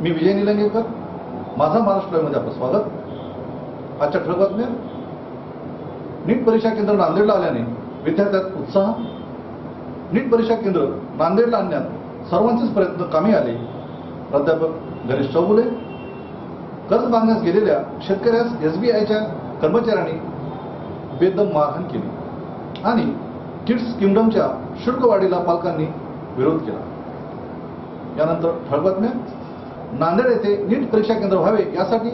मी विजय निलंगेकर. माझा महाराष्ट्रामध्ये आपलं स्वागत. आजच्या ठळक बातम्या. नीट परीक्षा केंद्र नांदेडला आल्याने विद्यार्थ्यात उत्साह. नीट परीक्षा केंद्र नांदेडला आणण्यात सर्वांचेच प्रयत्न कामी आले. प्राध्यापक गणेश चौगुले. कर्ज बांधण्यास गेलेल्या शेतकऱ्यास एस बी आयच्या कर्मचाऱ्यांनी बेदम मारहाण केली. आणि किड्स किंगडमच्या शुल्कवाढीला पालकांनी विरोध केला. यानंतर ठळक बातम्या. नांदेड येथे नीट परीक्षा केंद्र व्हावे यासाठी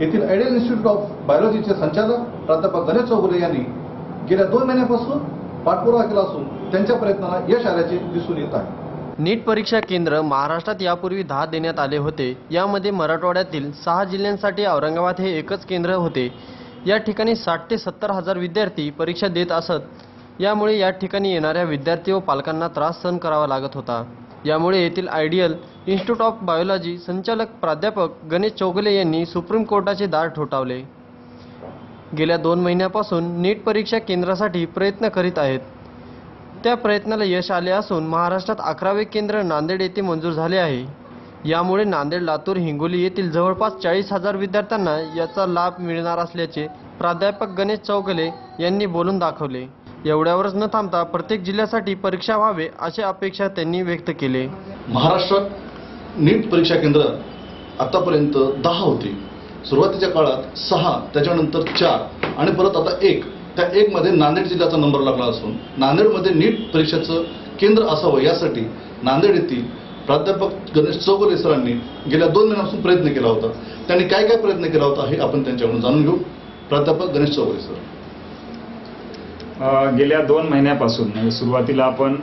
येथील आयडियल इन्स्टिट्यूट ऑफ बायोलॉजीचे संचालक प्राध्यापक गणेश चौगुले यांनी गेल्या दोन महिन्यापासून पाठपुरावा केला असून त्यांच्या प्रयत्नाला यश आल्याचे दिसून येत आहे. नीट परीक्षा केंद्र महाराष्ट्रात यापूर्वी दहा देण्यात आले होते. यामध्ये मराठवाड्यातील सहा जिल्ह्यांसाठी औरंगाबाद हे एकच केंद्र होते. या ठिकाणी साठ ते सत्तर हजार विद्यार्थी परीक्षा देत असत. यामुळे या ठिकाणी येणाऱ्या विद्यार्थी व पालकांना त्रास सहन करावा लागत होता. यामुळे येथील आयडियल इन्स्टिट्यूट ऑफ बायोलॉजी संचालक प्राध्यापक गणेश चौगले यांनी सुप्रीम कोर्टाचे दार ठोठावले. गेल्या दोन महिन्यापासून नीट परीक्षा केंद्रासाठी प्रयत्न करीत आहेत. त्या प्रयत्नाला यश आले असून महाराष्ट्रात अकरावे केंद्र नांदेड येथे मंजूर झाले आहे. यामुळे नांदेड लातूर हिंगोली येथील जवळपास चाळीस हजार विद्यार्थ्यांना याचा लाभ मिळणार असल्याचे प्राध्यापक गणेश चौगले यांनी बोलून दाखवले. एवढ्यावरच न थांबता प्रत्येक जिल्ह्यासाठी परीक्षा व्हावे अशी अपेक्षा त्यांनी व्यक्त केले. महाराष्ट्रात नीट परीक्षा केंद्र आतापर्यंत दहा होती. सुरुवातीच्या काळात सहा त्याच्यानंतर चार आणि परत आता एक. त्या एकमध्ये नांदेड जिल्ह्याचा नंबर लागला असून नांदेडमध्ये नीट परीक्षेचं केंद्र असावं यासाठी नांदेड येथील प्राध्यापक गणेश चौगुले सरांनी गेल्या दोन महिन्यापासून प्रयत्न केला होता. त्यांनी काय काय प्रयत्न केला होता हे आपण त्यांच्याकडून जाणून घेऊ. प्राध्यापक गणेश चौगुले सर. गेल्या दोन महिन्यापासून म्हणजे सुरुवातीला आपण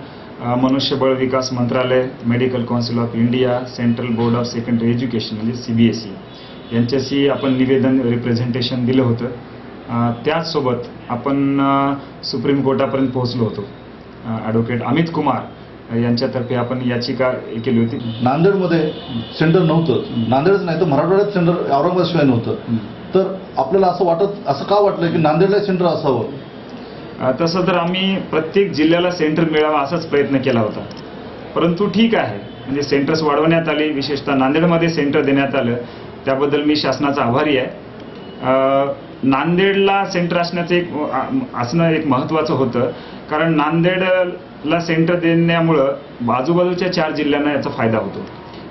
मनुष्यबळ विकास मंत्रालय medical council of India central board of secondary education म्हणजे सी बी एस ई यांच्याशी आपण निवेदन रिप्रेझेंटेशन दिलं होतं. त्याचसोबत आपण सुप्रीम कोर्टापर्यंत पोहोचलो होतो. ॲडव्होकेट अमित कुमार यांच्यातर्फे आपण याचिका केली होती. नांदेडमध्ये सेंटर नव्हतं. नांदेडच नाही तर मराठवाड्यात सेंटर औरंगाबाद शिवाय नव्हतं तर आपल्याला असं वाटत असं का वाटलं की नांदेडला सेंटर असावं? तसं तर आम्ही प्रत्येक जिल्ह्याला सेंटर मिळावा असाच प्रयत्न केला होता. परंतु ठीक आहे. म्हणजे सेंटर्स वाढवण्यात आले विशेषतः नांदेडमध्ये सेंटर देण्यात आलं. त्याबद्दल मी शासनाचा आभारी आहे. नांदेडला सेंटर असण्याचं एक असणं एक महत्त्वाचं होतं. कारण नांदेडला सेंटर देण्यामुळं आजूबाजूच्या चार जिल्ह्यांना याचा फायदा होतो.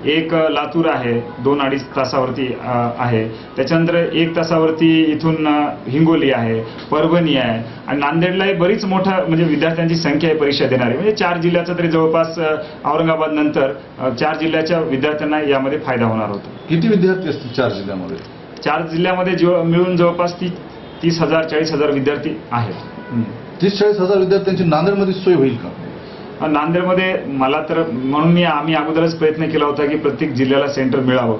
एक लातूर आहे दोन अडीच तासावरती आहे. त्याच्यानंतर एक तासावरती इथून हिंगोली आहे परभणी आहे. आणि नांदेडलाही बरीच मोठं म्हणजे विद्यार्थ्यांची संख्या आहे परीक्षा देणारी. म्हणजे चार जिल्ह्याचा तरी जवळपास औरंगाबाद नंतर चार जिल्ह्याच्या विद्यार्थ्यांना यामध्ये फायदा होणार होता. किती विद्यार्थी असतील चार जिल्ह्यामध्ये? चार जिल्ह्यामध्ये जीव मिळून जवळपास ती तीस हजार चाळीस हजार विद्यार्थी आहेत. तीस चाळीस हजार विद्यार्थ्यांची नांदेडमध्ये सोय होईल का? नांदेडमध्ये मला तर म्हणून मी आम्ही अगोदरच प्रयत्न केला होता की प्रत्येक जिल्ह्याला सेंटर मिळावं.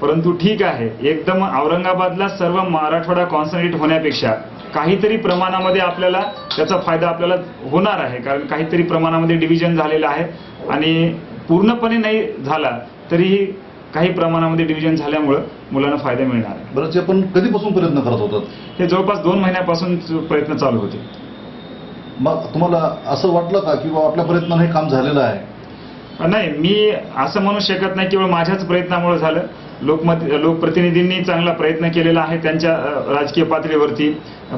परंतु ठीक आहे. एकदम औरंगाबादला सर्व मराठवाडा कॉन्सन्ट्रेट होण्यापेक्षा काहीतरी प्रमाणामध्ये आपल्याला त्याचा फायदा आपल्याला होणार आहे. कारण काहीतरी प्रमाणामध्ये डिव्हिजन झालेलं आहे. आणि पूर्णपणे नाही झाला तरीही काही प्रमाणामध्ये डिव्हिजन झाल्यामुळं मुलांना फायदा मिळणार आहे. बरं ते आपण कधीपासून प्रयत्न करत होतात? हे जवळपास दोन महिन्यापासून प्रयत्न चालू होते. मग तुम्हाला असं वाटलं का की बाबा आपल्या प्रयत्नाने हे काम झालेलं आहे? नाही मी असं म्हणू शकत नाही केवळ माझ्याच प्रयत्नामुळे झालं. लोकमत लोकप्रतिनिधींनी चांगला प्रयत्न केलेला आहे त्यांच्या राजकीय पातळीवरती.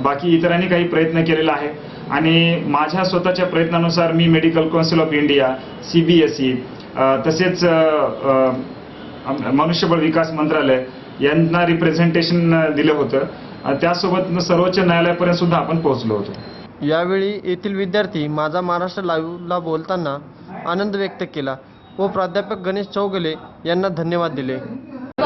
बाकी इतरांनी काही प्रयत्न केलेला आहे. आणि माझ्या स्वतःच्या प्रयत्नानुसार मी medical council of India C B S E तसेच मनुष्यबळ विकास मंत्रालय यांना रिप्रेझेंटेशन दिलं होतं. त्यासोबत सर्वोच्च न्यायालयापर्यंत सुद्धा आपण पोहोचलो होतो. यावेळी येथील विद्यार्थी माझा महाराष्ट्र लाईव्हला बोलताना आनंद व्यक्त केला. व प्राध्यापक गणेश चौगले यांना धन्यवाद दिले.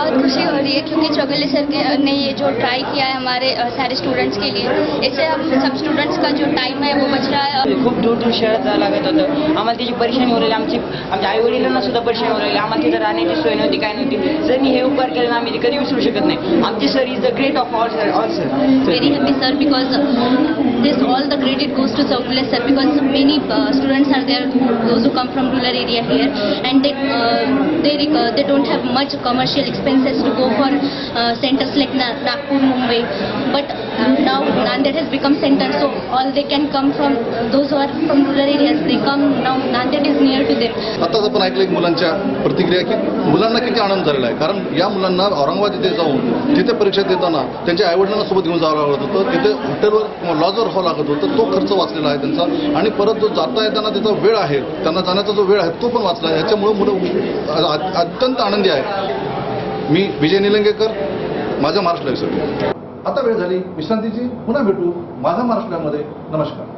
बहुत खुशी हो रही है क्योंकि चौगले सर के ने ये जो ट्राई किया है हमारे सारे स्टूडेंट्स के लिए इससे हम सब स्टूडेंट्स का जो टाइम है वो बच रहा है खूप दूर दूर शहरात जावं लागत होतं. आम्हाला त्याची परेशानी राहिली आमची आमच्या आई वडिलांना सुद्धा परेशानी राहिली. आम्हाला तिथं राहण्याची सोय नव्हती काय नव्हती. जर मी हे उपकार केले ना आम्ही ते कधी विसरू शकत नाही. आमचे sir is the great of all sir all sir very happy sir because uh, this all the credit goes to Chowgule sir because many uh, students are there those who come from rural area here and they uh, they, uh, they parents has to go for uh, centers like Nagpur, Mumbai. But now Nanded has become center, so all they can come from those who are from rural areas. They come now. Nanded is near to them. आताच आपण ऐकलं एक मुलांच्या प्रतिक्रिया की मुलांना किती आनंद झालेला आहे कारण या मुलांना औरंगाबाद इथे जाऊन तिथे परीक्षा देताना त्यांच्या आईवडिलांना सोबत घेऊन जावं लागत होतं तिथे हॉटेलवर लॉजवर व्हावं लागत होतं तो खर्च वाचलेला आहे त्यांचा आणि परत जो जाता येताना त्याचा वेळ आहे त्यांना जाण्याचा जो वेळ आहे तो पण वाचला आहे याच्यामुळे मुलं अत्यंत आनंदी आहे मी विजय निलंगेकर माझ्या महाराष्ट्र आता वेळ झाली विश्रांतीची. पुन्हा भेटू माझा महाराष्ट्रामध्ये. नमस्कार.